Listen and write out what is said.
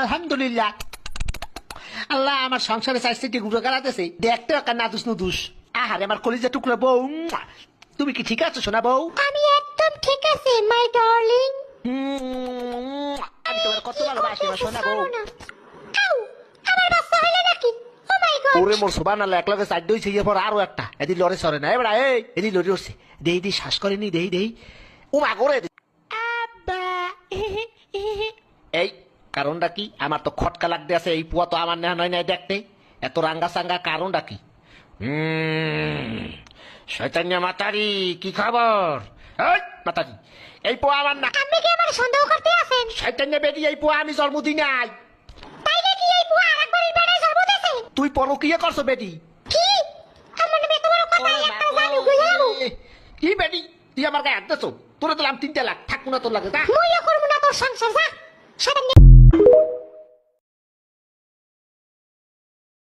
আলহামদুলিল্লাহ। আল্লাহ আমার সংসারে চাইছে কি গুঁড়ো গালাতেছে দেখতে একটা নাদুস নুদুস। আহারে আমার কলিজা টুকরো বউ। তুমি কি ঠিক আছো সোনা বউ? আমি একদম ঠিক আছি মাই ডার্লিং আমি তোমার কত ভালোবাসি আমার সোনা বউ। আমার বাচ্চা হইল নাকি? ও মাই গড ওরে মোর সোবান আল্লাহ এক লগে চার দই ছিয়ে পর আরও একটা। এদি লড়ে সরে না এবার এই এদি লড়ে উঠছে। দেই দেই শ্বাস করেনি দেই দেই। ও মা করে কারণটা কি? আমার তো খটকা লাগতে আছে এই পুয়া তো আমার নেওয়া নয় নাই দেখতে। এত রাঙ্গা সাঙ্গা কারণটা কি? শৈতান্য মাতারি কি খবর? মাতারি এই পোয়া আমার না আপনি কি আমার সন্দেহ করতে আছেন? শৈতান্য বেদি এই পোয়া আমি নাই। তাই এই জন্ম দিয়েছে? তুই পরকিয়ে করছ বেটি কি? আমার নামে তোমার কথা একটা জানু গুজে কি বেটি তুই আমার গায়ে হাত দেছো তোরে দিলাম তিনটে লাখ থাকুন তোর লাগে মুইও করব না তোর সংসার যা।